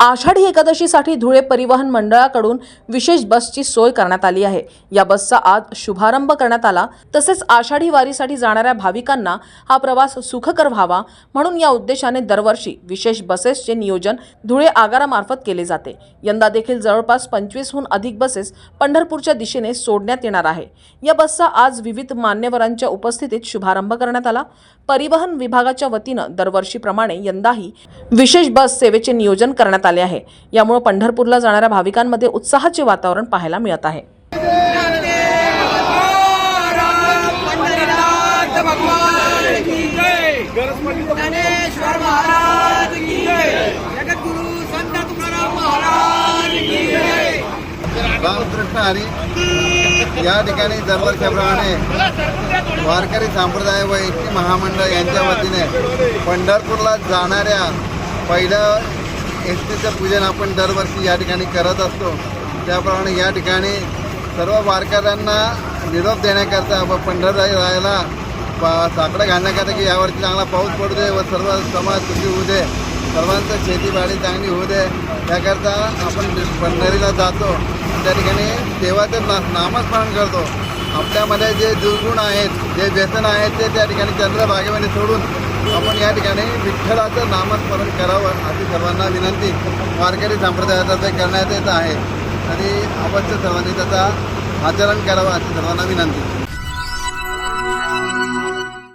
आषाढी एकादशीसाठी धुळे परिवहन मंडळाकडून विशेष बसची सोय करण्यात आली आहे. या बसचा आज शुभारंभ करण्यात आला. तसेच आषाढी वारीसाठी जाणाऱ्या भाविकांना हा प्रवास सुखकर व्हावा म्हणून या उद्देशाने दरवर्षी विशेष बसेसचे नियोजन धुळे आगारामार्फत केले जाते. यंदा देखील जवळपास पंचवीसहून अधिक बसेस पंढरपूरच्या दिशेने सोडण्यात येणार आहे. या बसचा आज विविध मान्यवरांच्या उपस्थितीत शुभारंभ करण्यात आला. परिवहन विभागाच्या वतीनं दरवर्षीप्रमाणे यंदाही विशेष बस सेवेचे नियोजन करण्यात आले. आहे. यामुळे पंढरपूरला जाणाऱ्या भाविकांमध्ये उत्साहाचे वातावरण पाहायला मिळत आहे. या ठिकाणी दरवर्षाप्रमाणे वारकरी संप्रदाय व महामंडळ यांच्या वतीने पंढरपूरला जाणाऱ्या पहिलं एसटीचं पूजन आपण दरवर्षी या ठिकाणी करत असतो. त्याप्रमाणे या ठिकाणी सर्व वारकऱ्यांना निरोप देण्याकरता व पंढररायला साकडं घालण्याकरता की यावर्षी चांगला पाऊस पडू दे व सर्व समाज सुखी होऊ दे. सर्वांचं शेतीबाडी चांगली होऊ दे. त्याकरता आपण पंढरीला जातो. त्या ठिकाणी देवाचं ना नामस्मरण करतो. आपल्यामध्ये जे दुर्गुण आहेत जे व्यसन आहेत ते त्या ठिकाणी चंद्रभागेमध्ये सोडून आपण या ठिकाणी विठ्ठलाचं नामस्मरण करावं अशी सर्वांना विनंती. वारकरी ते करण्यात येत आहे आणि अवश्य सर्वांनी त्याचा आचरण करावं अशी सर्वांना विनंती.